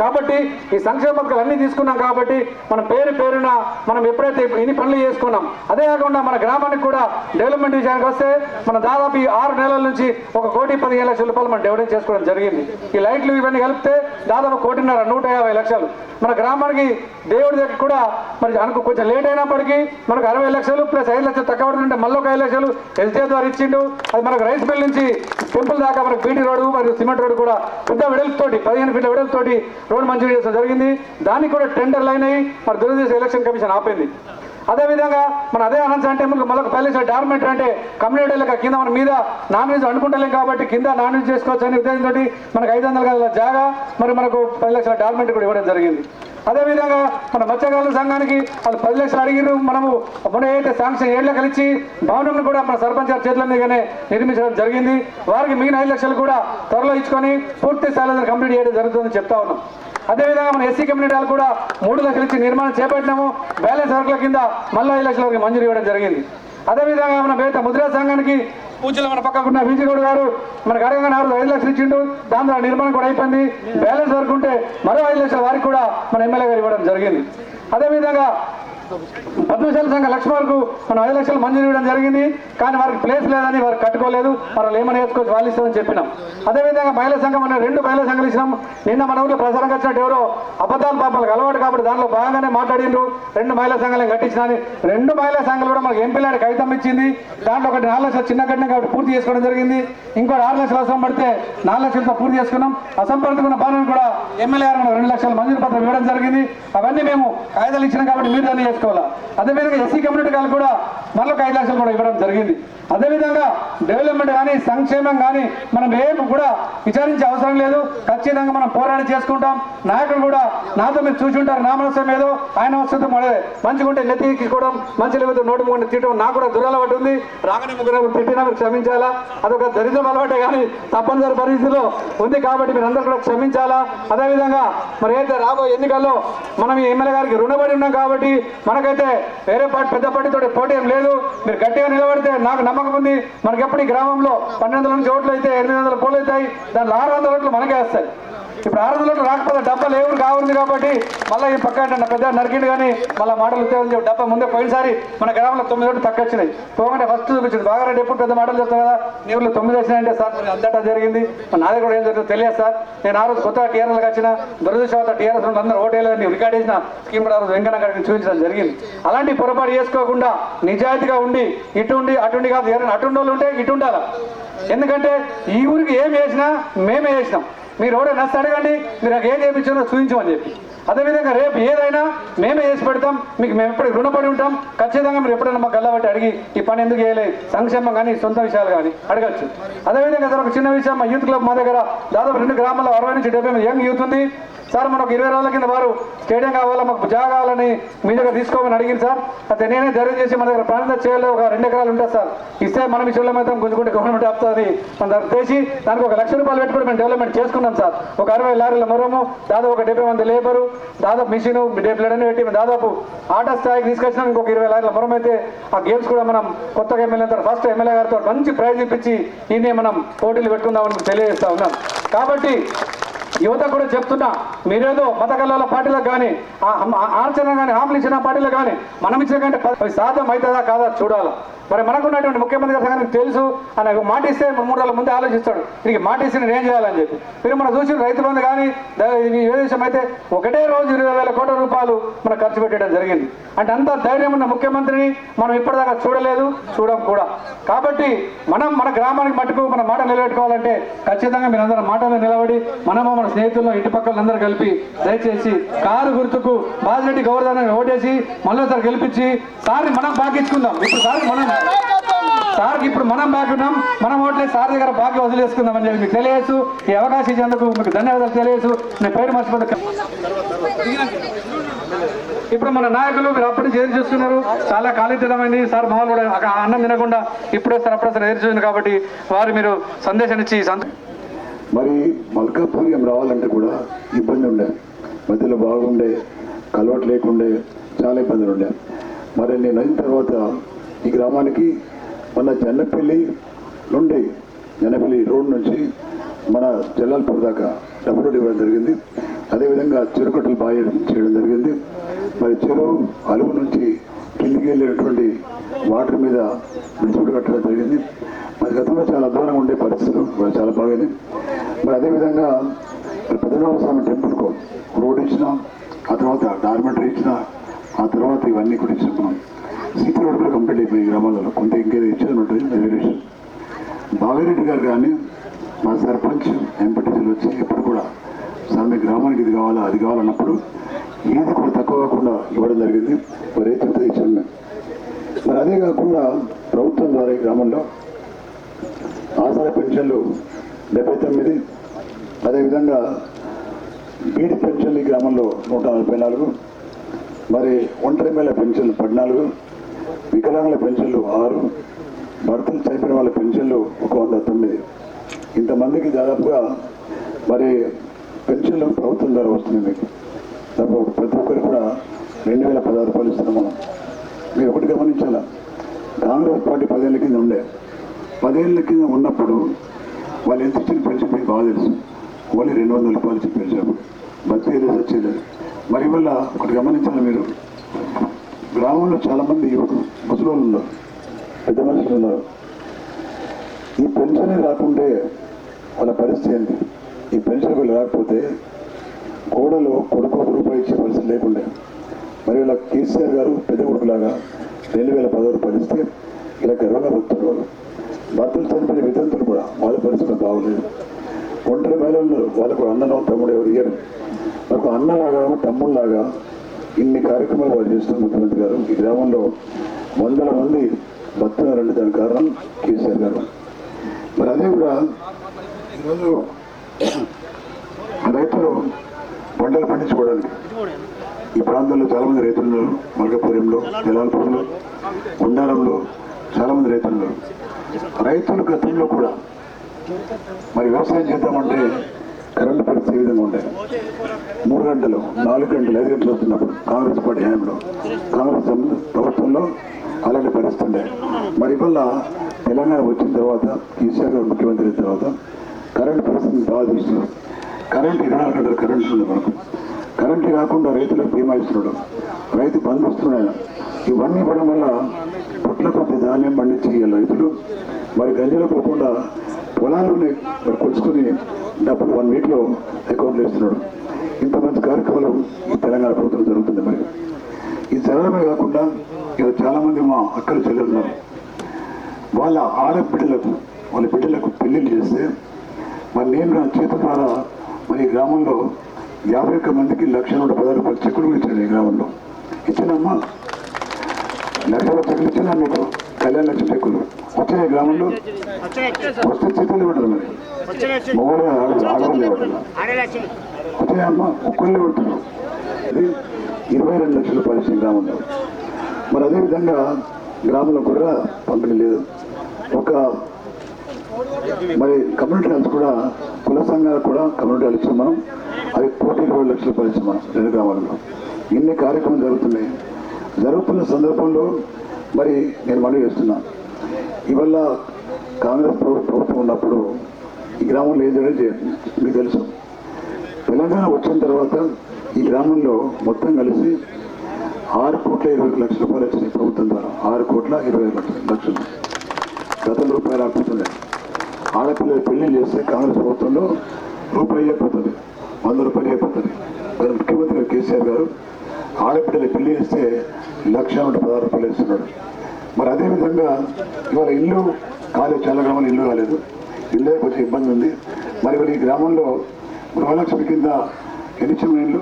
కాబట్టి ఈ సంక్షేమ పథకాలు అన్ని తీసుకున్నాం కాబట్టి మన పేరు పేరున మనం ఎప్పుడైతే ఇన్ని పనులు చేసుకున్నాం అదే కాకుండా మన గ్రామానికి కూడా డెవలప్మెంట్ విషయానికి వస్తే మన దాదాపు ఈ ఆరు నెలల నుంచి ఒక కోటి పదిహేను లక్షల రూపాయలు మనం డెవలప్ చేసుకోవడం జరిగింది. ఈ లైట్లు ఇవన్నీ కలిపితే దాదాపు కోటిన్నర నూట యాభై లక్షలు. మన గ్రామానికి దేవుడి దగ్గర కూడా మరి అనుకో కొంచెం లేట్ అయినప్పటికీ మనకు అరవై లక్షలు ప్లస్ ఐదు లక్షలు తక్కువ పడుతుంటే మళ్ళీ ఒక ఐదు లక్షలు ఎస్డిఏ ద్వారా ఇచ్చిండు. అది మనకు రైస్ మిల్ నుంచి టెంపుల్ దాకా మనకు బీటీ రోడ్డు మరియు సిమెంట్ రోడ్డు కూడా పెద్ద వెడల్పుతోటి పదిహేను ఫీట్ల వెడల్పుతోటి రోడ్డు మంజూరు చేయడం జరిగింది. దానికి కూడా టెండర్లు అయినాయి మరి దురదృష్ట ఎలక్షన్ కమిషన్ ఆపింది. అదేవిధంగా మన అదే అనంత అంటే మళ్ళీ పల్లె డార్మెంట్ అంటే కమ్యూనిటీలకు కింద మన మీద నాన్ వెజ్ అనుకుంటలేం కాబట్టి కింద నాన్ వెజ్ చేసుకోవచ్చు అనే ఉద్దేశంతో మనకు ఐదు వందల గదుల జాగా మరి మనకు పది లక్షల డార్మెంట్ కూడా ఇవ్వడం జరిగింది. అదేవిధంగా మన మత్స్యకారుల సంఘానికి వాళ్ళు పది లక్షలు అడిగిరు మనము మొన్న ఏదైతే శాంక్షన్ ఏళ్ళ కలిసి భవనం కూడా మన సర్పంచ్ గారి చేతుల మీదనే నిర్మించడం జరిగింది. వారికి మిగిలిన ఐదు లక్షలు కూడా త్వరలో ఇచ్చుకొని పూర్తి స్థాయిలో కంప్లీట్ చేయడం జరుగుతుందని చెప్తా ఉన్నాం. అదేవిధంగా మన ఎస్సీ కమ్యూనిటీ వాళ్ళు కూడా మూడు లక్షల ఇచ్చి నిర్మాణం చేపట్టినాము. బ్యాలెన్స్ వర్క్ల కింద మళ్ళీ ఐదు లక్షల వరకు మంజూరు ఇవ్వడం జరిగింది. అదేవిధంగా మన బేత ముద్రా సంఘానికి పూజలు మన పక్కకున్న విజయగౌడ్ గారు మన అడగగా నాలుగు ఐదు లక్షలు ఇచ్చిండు. దాని ద్వారా నిర్మాణం కూడా అయిపోయింది. బ్యాలెన్స్ వరకు ఉంటే మరో ఐదు లక్షల వారికి కూడా మన ఎమ్మెల్యే గారు ఇవ్వడం జరిగింది. అదేవిధంగా పద్మశాల సంఘ లక్ష్మణకు మనం ఐదు లక్షలు మంజూరు ఇవ్వడం జరిగింది. కానీ వారికి ప్లేస్ లేదని వారు కట్టుకోలేదు. వాళ్ళు ఏమని వేసుకోవచ్చు వాళ్ళు ఇస్తామని చెప్పినాం. అదేవిధంగా మహిళా సంఘం అనే రెండు మహిళా సంఘాలు ఇచ్చినాం. నిన్న మన ఊళ్ళో ప్రసారం వచ్చినట్టు ఎవరో అబద్ధాలు పాపాలకు అలవాటు కాబట్టి దాంట్లో భాగంగానే మాట్లాడిండ్రు రెండు మహిళా సంఘాలను కట్టించినని రెండు మహిళా సంఘాలు కూడా మనకు ఎంపీలాడి కవితం ఇచ్చింది. దాంట్లో ఒకటి నాలుగు లక్షలు చిన్న కట్టిన కాబట్టి పూర్తి చేసుకోవడం జరిగింది. ఇంకోటి ఆరు లక్షలు అవసరం పడితే నాలుగు లక్షలతో పూర్తి చేసుకున్నాం. అసంపర్కున్న పనులను కూడా ఎమ్మెల్యే గారు రెండు లక్షల మంజూరు పత్రం ఇవ్వడం జరిగింది. అవన్నీ మేము కాయిదాలు ఇచ్చినాం కాబట్టి మీరు దాన్ని చేసుకోవాలా? అదేవిధంగా ఎస్సీ కమ్యూనిటీ వాళ్ళు కూడా మరొక ఐదు లక్షలు కూడా ఇవ్వడం జరిగింది. అదేవిధంగా డెవలప్మెంట్ కానీ సంక్షేమం కానీ మనం ఏం కూడా విచారించే అవసరం లేదు. ఖచ్చితంగా మనం పోరాటం చేసుకుంటాం. నాయకులు కూడా నాతో మీరు చూసి ఉంటారు నా మనసం ఏదో ఆయన వస్తుంది మొడే మంచిగా ఉంటే నెత్తి తీసుకోవడం మంచి లేకపోతే నోటు ముగ్గురు తిట్టడం నాకు కూడా దురలవాటు ఉంది. రాగానే ముగ్గురు తిట్టినా మీరు క్షమించాలా? అదొక దరిద్రం అలవాటే కానీ తప్పనిసరి పరిస్థితిలో ఉంది కాబట్టి మీరు అందరూ కూడా క్షమించాలా? అదేవిధంగా మరి అయితే రాబోయే ఎన్నికల్లో మనం ఈ ఎమ్మెల్యే గారికి రుణపడి ఉన్నాం కాబట్టి మనకైతే వేరే పార్టీ పెద్ద పార్టీతో పోటీ ఏం లేదు. మీరు గట్టిగా నిలబడితే నాకు నమ్మకం ఉంది. మనకి ఎప్పుడు ఈ గ్రామంలో పన్నెండు వందల నుంచి ఓట్లు అయితే ఎనిమిది వందల పోలు అవుతాయి దాంట్లో ఆరు వందల ఓట్లు మనకే వస్తాయి. ఇప్పుడు ఆరు రాకపోతే డబ్బా లేవు కావుంది కాబట్టి మళ్ళీ ఈ పక్క అంటే పెద్ద నరికిండు కానీ మళ్ళీ మాటలు ఉద్యోగం చెప్పి డబ్బా ముందే పోయినసారి మన గ్రామంలో తొమ్మిది ఓట్లు తక్కువ వచ్చినాయి పోగానే ఫస్ట్ చూపించింది. బాగా రెడ్డి ఎప్పుడు పెద్ద మాటలు చెప్తాం కదా? నీ ఊళ్ళో తొమ్మిది వచ్చినాయంటే సార్ మరి అంతటా జరిగింది. మన నాది కూడా ఏం జరిగిందో తెలియదు సార్. నేను ఆ రోజు కొత్తగా టీఆర్ఎల్కి వచ్చిన. దురదృష్టవత టీఆర్ఎస్ అందరూ ఓటేయలేదని రికార్డ్ చేసిన స్కీమ్ కూడా ఆ రోజు వెంకన్న గారికి చూపించడం జరిగింది. అలాంటి పొరపాటు చేసుకోకుండా నిజాయితీగా ఉండి ఇటు ఉండి అటుండి కాదు ఎవరైనా అటుండోళ్ళు ఉంటే ఇటు ఎందుకంటే ఈ ఊరికి ఏం వేసినా మేమే వేసినాం మీరు ఎవడో నష్ట అడగండి మీరు నాకు ఏం చేయించారో చూపించమని చెప్పి. అదేవిధంగా రేపు ఏదైనా మేమే చేసి పెడతాం మీకు మేము ఎప్పుడు రుణపడి ఉంటాం. ఖచ్చితంగా మీరు ఎప్పుడైనా మాకు గల్లబట్టి అడిగి ఈ పని ఎందుకు చేయలేదు సంక్షేమం కానీ సొంత విషయాలు కానీ అడగచ్చు. అదేవిధంగా ఒక చిన్న విషయం మా యూత్ క్లబ్ మా దగ్గర దాదాపు రెండు గ్రామాల్లో అరవై నుంచి డెబ్బై యంగ్ యూత్ ఉంది. సార్ మనకు ఇరవై రోజుల కింద వారు స్టేడియం కావాలా మాకు జాగా కావాలని మీ దగ్గర తీసుకోమని అడిగింది సార్. అయితే నేనే ధైర్యం చేసి మన దగ్గర ప్రాంత చేయాలి ఒక రెండు ఎకరాలు ఉంటుంది సార్. ఇస్తే మనం విషయంలో మాత్రం గుంజుకుంటే గవర్నమెంట్ ఆపుతుంది మన దగ్గర చేసి దానికి ఒక లక్ష రూపాయలు పెట్టుకుని మేము డెవలప్మెంట్ చేసుకున్నాం సార్. ఒక అరవై లారీల మొరము దాదాపు ఒక డెబ్బై మంది లేబరు దాదాపు మిషన్ డెబ్బై పెట్టి దాదాపు ఆట స్థాయికి తీసుకొచ్చినాం. ఇంకొక ఇరవై లారీల మొరం అయితే ఆ గేమ్స్ కూడా మనం కొత్తగా ఎమ్మెల్యే ఫస్ట్ ఎమ్మెల్యే గారితో మంచి ప్రైజ్ ఇప్పించి ఈయనే మనం పోటీలు పెట్టుకుందామని తెలియజేస్తా ఉన్నాం. కాబట్టి యువత కూడా చెప్తున్నా మీరేదో మత కళల పార్టీలకు కానీ ఆర్చన కానీ హామీలు ఇచ్చిన పార్టీలకు కానీ మనం ఇచ్చిన కంటే పది శాతం అవుతుందా కాదా చూడాలి. మరి మనకున్నటువంటి ముఖ్యమంత్రి గారు సంగతి తెలుసు అని ఒక మాట ఇస్తే మూడు రోజుల ముందే ఆలోచిస్తాడు. దీనికి మాట ఇస్తే నేను ఏం చేయాలని చెప్పి. మీరు మనం చూసి రైతు బంధు కానీ ద- ఏ అయితే ఒకటే రోజు ఇరవై వేల కోట్ల రూపాయలు మనం ఖర్చు పెట్టడం జరిగింది. అంటే అంత ధైర్యం ఉన్న ముఖ్యమంత్రిని మనం ఇప్పటిదాకా చూడలేదు చూడం కూడా. కాబట్టి మనం మన గ్రామానికి మట్టుకు మన మాట నిలబెట్టుకోవాలంటే ఖచ్చితంగా మీరు అందరం మాటలు నిలబడి మనము మన స్నేహితులు ఇంటి పక్కల అందరూ కలిపి దయచేసి కారు గుర్తుకు బాజిరెడ్డి గౌరవాన్ని ఓటేసి మళ్ళీసారి గెలిపించి సారి మనం బాకించుకుందాం ఇప్పుడు సారి మనం సార్కి ఇప్పుడు మనం బాకీ ఉన్నాం మనం ఓట్లే సార్ దగ్గర బాకీ వదిలేసుకుందాం అని చెప్పి మీకు తెలియచ్చు ఈ అవకాశం ఇచ్చేందుకు మీకు ధన్యవాదాలు తెలియచ్చు నేను పేరు మర్చిపోతే ఇప్పుడు మన నాయకులు మీరు అప్పుడే నుంచి ఎదురు చూస్తున్నారు? చాలా కాలితమైంది సార్ మామూలు కూడా అన్నం తినకుండా ఇప్పుడే సార్ అప్పుడే సార్ ఎదురు కాబట్టి వారు మీరు సందేశం ఇచ్చి సంత మరి మల్కాపురం రావాలంటే కూడా ఇబ్బంది ఉండే. మధ్యలో బాగుండే కలవట్ లేకుండే చాలా ఇబ్బందులు ఉండే. మరి నేను అయిన తర్వాత ఈ గ్రామానికి మన జన్నపల్లి నుండి జన్నపల్లి రోడ్ నుంచి మన జల్లాల్పూర్ దాకా డబ్బులు ఇవ్వడం జరిగింది. అదేవిధంగా చెరుకట్టలు బాగా చేయడం జరిగింది. మరి చెరువు అలుగు నుంచి కిందికి వెళ్ళినటువంటి వాటర్ మీద బ్రిడ్జ్ కట్టడం జరిగింది. మరి గతంలో చాలా అధ్వానంగా ఉండే పరిస్థితులు మరి చాలా బాగుంది మరి అదేవిధంగా మరి పద్మనాభ స్వామి టెంపుల్కు రోడ్ ఇచ్చిన. ఆ తర్వాత డార్మెంటరీ ఇచ్చిన. ఆ తర్వాత ఇవన్నీ కూడా ఇచ్చినాం సిటీ రోడ్ కూడా కంప్లీట్ అయిపోయింది గ్రామాలలో. కొంత ఇంకేదో ఇచ్చేది ఉంటుంది రిజర్వేషన్ బావిరెడ్డి గారు కానీ మా సర్పంచ్ ఎంపీటీసీలు వచ్చి ఎప్పుడు కూడా సార్ మీ గ్రామానికి ఇది కావాలా అది కావాలన్నప్పుడు ఏది కూడా తక్కువ కాకుండా ఇవ్వడం జరిగింది. మరి రైతులతో ఇచ్చాం మేము. మరి అదే కాకుండా ప్రభుత్వం ద్వారా ఈ గ్రామంలో ఆసరా పెన్షన్లు డెబ్బై తొమ్మిది అదేవిధంగా బీడి పెన్షన్లు ఈ గ్రామంలో నూట నలభై నాలుగు మరి ఒంటరి మేళ పెన్షన్లు పద్నాలుగు వికలాంగుల పెన్షన్లు ఆరు భర్తలు చనిపోయిన వాళ్ళ పెన్షన్లు ఒక వంద తొమ్మిది. ఇంతమందికి దాదాపుగా మరి పెన్షన్లు ప్రభుత్వం ద్వారా వస్తుంది మీకు. దాదాపు ప్రతి ఒక్కరు కూడా రెండు వేల పదహారు రూపాయలు ఇస్తున్నాం మనం. మీరు ఒకటి గమనించాలా? కాంగ్రెస్ పార్టీ పదేళ్ళ కింద ఉండే. పదేళ్ళ కింద ఉన్నప్పుడు వాళ్ళు ఎంత ఇచ్చిన పెన్షన్ మీకు బాగా తెలుసు. ఓన్లీ రెండు వందల రూపాయలు ఇచ్చి పెంచారు బతికేది వచ్చేది మరి వల్ల ఒకటి గమనించాలి మీరు? గ్రామంలో చాలా మంది యువకులు ముసలోళ్ళు ఉన్నారు పెద్ద మనుషులు ఉన్నారు. ఈ పెన్షన్ రాకుంటే వాళ్ళ పరిస్థితి ఏంటి? ఈ పెన్షన్ వీళ్ళు రాకపోతే కోడలు కొడుకు ఒక రూపాయి ఇచ్చే పరిస్థితి లేకుండే. మరి ఇలా కేసీఆర్ గారు పెద్ద కొడుకులాగా రెండు వేల పదహారు పరిస్థితి ఇలా గర్వంగా బతున్నారు వాళ్ళు. భర్తలు చనిపోయిన వితంతులు కూడా వాళ్ళ పరిస్థితి బాగోలేదు. ఒంటరి మహిళలు వాళ్ళకు అన్నను తమ్ముడు ఎవరు ఇయ్యరు. నాకు అన్నలాగా తమ్ముళ్ళలాగా ఇన్ని కార్యక్రమాలు వాళ్ళు చేస్తున్న ముఖ్యమంత్రి గారు. ఈ గ్రామంలో వందల మంది బతున్నారంటే దానికి కారణం కేసీఆర్ గారు. మరి అదే కూడా ఈరోజు రైతులు పంటలు పండించుకోవడానికి ఈ ప్రాంతంలో చాలా మంది రైతులు ఉన్నారు. మల్కపురంలో జలాల్పూర్లో ఉండాలంలో చాలా మంది రైతులు ఉన్నారు. రైతులు గతంలో కూడా మరి వ్యవసాయం చేద్దామంటే కరెంటు పరిస్థితి ఈ విధంగా ఉండేది మూడు గంటలు నాలుగు గంటలు ఐదు గంటలు వస్తున్నప్పుడు కాంగ్రెస్ పార్టీ హయాంలో. కాంగ్రెస్ ప్రభుత్వంలో అలాంటి పరిస్థితి ఉండే. మరి తెలంగాణ వచ్చిన తర్వాత కేసీఆర్ గారు ముఖ్యమంత్రి అయిన తర్వాత కరెంట్ పరిస్థితిని బాగా చూస్తున్నారు. కరెంట్ ఇరవై నాలుగు గంటలు కరెంట్ ఉంది మనకు. కరెంట్ కాకుండా రైతులకు బీమా ఇస్తున్నాడు రైతు బంధు ఇస్తున్నాడు ఇవన్నీ ఇవ్వడం వల్ల పుట్ల కొద్ది ధాన్యం పండించి రైతులు. మరి గంజలు పోకుండా పొలాలను మరి డబ్బులు వన్ వీక్లో అకౌంట్లో ఇస్తున్నాడు. ఇంత మంచి కార్యక్రమాలు ఈ తెలంగాణ ప్రభుత్వం జరుగుతుంది మరి. ఇది జరగడమే కాకుండా ఇక్కడ చాలామంది మా అక్కలు చెల్లెలున్నారు వాళ్ళ ఆడబిడ్డలకు వాళ్ళ బిడ్డలకు పెళ్ళిళ్ళు చేస్తే మరి నేను నా చేత ద్వారా మరి ఈ గ్రామంలో యాభై ఒక్క మందికి లక్ష నూట పదహారు రూపాయలు చెక్కులు కూడా ఈ గ్రామంలో. ఇచ్చినమ్మా. లక్ష రూపాయలు ఇచ్చిన మీకు కళ్యాణ లక్ష్మి చెక్కులు వచ్చినాయి గ్రామంలో వస్తే చేతులు ఇవ్వడం మరి. మొగలు ఆడవాళ్ళు ఇవ్వడం వచ్చాయమ్మా ఒక్కళ్ళే ఇరవై రెండు లక్షలు రూపాయలు గ్రామంలో మరి అదేవిధంగా గ్రామంలో కూడా పంపిణీ లేదు. ఒక మరి కమ్యూనిటీ హెల్త్ కూడా కుల సంఘాలు కూడా కమ్యూనిటీ హెల్త్ ఇచ్చాం మనం. అది కోటి ఇరవై లక్షలు రూపాయలు మనం రెండు గ్రామాలలో. ఇన్ని కార్యక్రమాలు జరుగుతున్నాయి. జరుగుతున్న సందర్భంలో మరి నేను మనవి చేస్తున్నాను ఇవల్ల కాంగ్రెస్ ప్రభుత్వం ఉన్నప్పుడు ఈ గ్రామంలో ఏం జరిగింది మీకు తెలుసు. తెలంగాణ వచ్చిన తర్వాత ఈ గ్రామంలో మొత్తం కలిసి ఆరు కోట్ల ఇరవై లక్షల రూపాయలు వచ్చినాయి ప్రభుత్వం ద్వారా. ఆరు కోట్ల ఇరవై లక్షలు. గతం రూపాయలు ఆపుతున్నాయి ఆడపిల్లలు పెళ్ళి చేస్తే కాంగ్రెస్ ప్రభుత్వంలో రూపాయి అయిపోతుంది. వంద రూపాయలు అయిపోతుంది. మరి ముఖ్యమంత్రి కేసీఆర్ గారు ఆడపిల్లలు పెళ్ళి చేస్తే లక్ష నూట పదహారు రూపాయలు ఇస్తున్నాడు మరి అదేవిధంగా ఇవాళ ఇల్లు కాలేదు చాలా గ్రామాలు ఇల్లు కాలేదు ఇల్లు కొంచెం ఇబ్బంది ఉంది. మరి మరి ఈ గ్రామంలో గృహలక్ష్మి కింద ఎన్ని చిన్న ఇల్లు?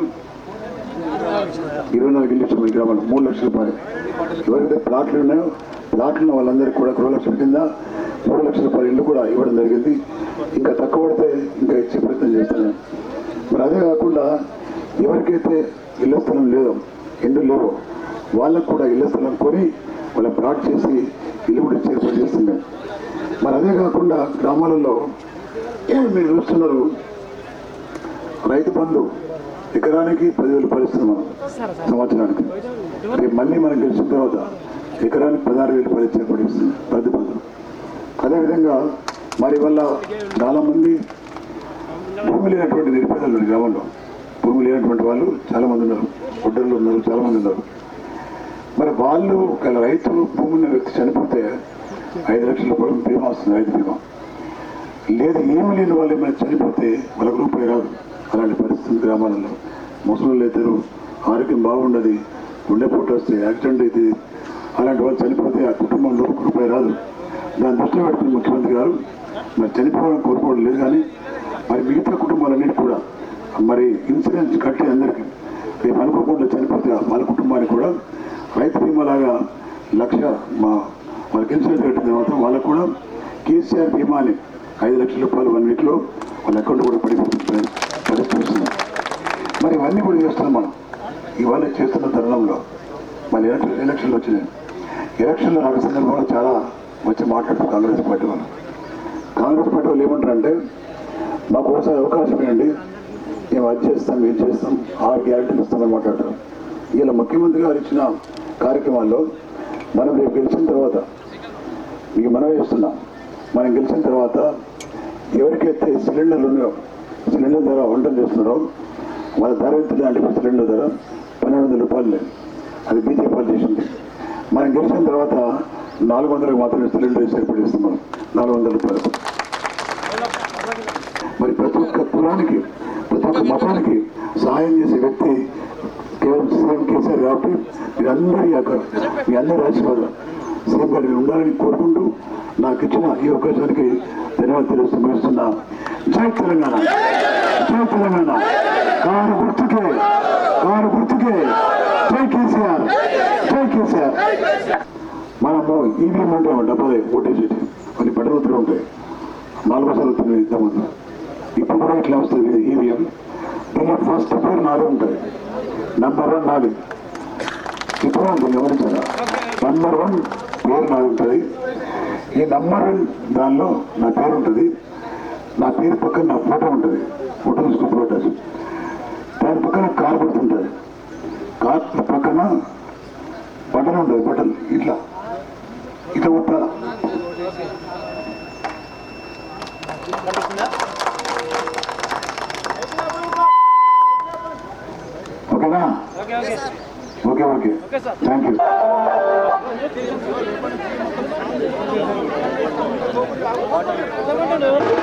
ఇరవై నాలుగు ఇల్లు ఇచ్చాము ఈ గ్రామంలో మూడు లక్షల రూపాయలు. ఎవరైతే ప్లాట్లు ఉన్నాయో ప్లాట్లు ఉన్న వాళ్ళందరికీ కూడా గృహలక్ష్మి కింద మూడు లక్షల రూపాయలు ఇల్లు కూడా ఇవ్వడం జరిగింది. ఇంకా తక్కువ పడితే ఇంకా ఇచ్చే ప్రయత్నం చేస్తాను మరి అదే కాకుండా ఎవరికైతే ఇళ్ళ స్థలం లేదు ఇండ్లు వాళ్ళకు కూడా ఇళ్ళ స్థలం కొని వాళ్ళ ప్లాట్ చేసి ఇల్లు కూడా చేర్పాటు చేస్తున్నాం మరి అదే కాకుండా గ్రామాలలో మీరు చూస్తున్నారు? రైతు బంధు ఎకరానికి పదివేలు రూపాయలు ఇస్తున్నాం సంవత్సరానికి. రేపు మళ్ళీ మనం గెలిచిన తర్వాత ఎకరానికి పదహారు వేలు రూపాయలు ఇచ్చే ఏర్పాటు రైతు బంధు. అదేవిధంగా మరి వల్ల చాలామంది భూమి లేనటువంటి నిరుపేదలు గ్రామంలో. భూమి లేనటువంటి వాళ్ళు చాలా మంది ఉన్నారు. ఒడ్డర్లు ఉన్నారు చాలా మంది ఉన్నారు. మరి వాళ్ళు ఒక రైతు భూమి ఉన్న వ్యక్తి చనిపోతే ఐదు లక్షల రూపాయలు బీమా వస్తుంది రైతు బీమా. లేదు ఏమి లేని వాళ్ళు ఏమైనా చనిపోతే వాళ్ళకు రూపాయి రాదు. అలాంటి పరిస్థితి గ్రామాలలో. ముసలి ఇద్దరు ఆరోగ్యం బాగుండదు గుండెపోటు వస్తే యాక్సిడెంట్ అయితే అలాంటి వాళ్ళు చనిపోతే ఆ కుటుంబంలో ఒక రూపాయి రాదు. దాని దృష్టిలో పెట్టుకుని ముఖ్యమంత్రి గారు మరి చనిపోవడం కోరుకోవడం లేదు కానీ మరి మిగతా కుటుంబాలన్నిటి కూడా మరి ఇన్సూరెన్స్ కట్టి అందరికీ రేపు అనుకోకుండా చనిపోతే వాళ్ళ కుటుంబానికి కూడా రైతు బీమా లాగా లక్ష మా వాళ్ళకి ఇన్సూరెన్స్ కట్టిన తర్వాత వాళ్ళకు కూడా కేసీఆర్ బీమాని ఐదు లక్షల రూపాయలు వన్ వీక్లో వాళ్ళ అకౌంట్ కూడా పడిపోతుంది పరిస్థితి మరి ఇవన్నీ కూడా చేస్తున్నాం మనం. ఇవన్నీ చేస్తున్న తరుణంలో మన ఎలక్షన్ ఎలక్షన్లు వచ్చినాయి. ఎలక్షన్లో నాకు సందర్భంలో చాలా వచ్చి మాట్లాడుతూ కాంగ్రెస్ పార్టీ వాళ్ళు. కాంగ్రెస్ పార్టీ వాళ్ళు ఏమంటారంటే మాకు ఒకసారి అవకాశం ఇవ్వండి మేము అది చేస్తాం ఇది చేస్తాం ఆరు గ్యారెంటీలు ఇస్తామని మాట్లాడతాం ఇలా ముఖ్యమంత్రి గారు ఇచ్చిన కార్యక్రమాల్లో మనం రేపు గెలిచిన తర్వాత మీకు మనం చేస్తున్నాం. మనం గెలిచిన తర్వాత ఎవరికైతే సిలిండర్లు ఉన్నాయో సిలిండర్ ధర వంటలు చేస్తున్నారో వాళ్ళ ధర ఎంత అంటే సిలిండర్ ధర పన్నెండు వందల రూపాయలు అది బీజేపీ వాళ్ళు చేసింది. మనం గెలిచిన తర్వాత నాలుగు వందలకు మాత్రమే సిలిండర్ ఏర్పడిస్తున్నాం నాలుగు వందల రూపాయలు. మరి ప్రతి ఒక్క కులానికి మతానికి సహాయం చేసే వ్యక్తి కేవలం సీఎం కేసీఆర్ కాబట్టి మీరందరి యొక్క మీ అందరి ఆశీర్వాదం సీఎం గారు మీరు ఉండాలని కోరుకుంటూ నాకు ఇచ్చిన ఈ అవకాశానికి ధన్యవాదాలు తెలుస్తూ ముగిస్తున్నా జై తెలంగాణ. జై తెలంగాణ. కారు గుర్తుకే కారు గుర్తుకే. జై కేసీఆర్. జై కేసీఆర్. మనము ఈవీఎం ఉంటాము డబ్బాలే ఓటేసేటి కొన్ని పట్టణతులు ఉంటాయి నాలుగో సార్లు తిరిగి ఇద్దామన్నా ఇప్పుడు కూడా ఇట్లా వస్తుంది ఈవీఎం. నేను ఫస్ట్ పేరు నాలుగు ఉంటుంది నంబర్ వన్ నాది ఇప్పుడు ఉంటుంది గమనించారా నంబర్ వన్ పేరు నాది ఉంటుంది ఈ నంబర్ వన్ దానిలో నా పేరు ఉంటుంది. నా పేరు పక్కన నా ఫోటో ఉంటుంది. ఫోటో తీసుకుని ఫోటోస్ దాని పక్కన కార్ పడుతుంటుంది కార్ పక్కన బటన్ ఉంటుంది బటన్. ఇట్లా. ఇట్లా కొట్టాలా? ఓకేనా okay okay thank you Thank you.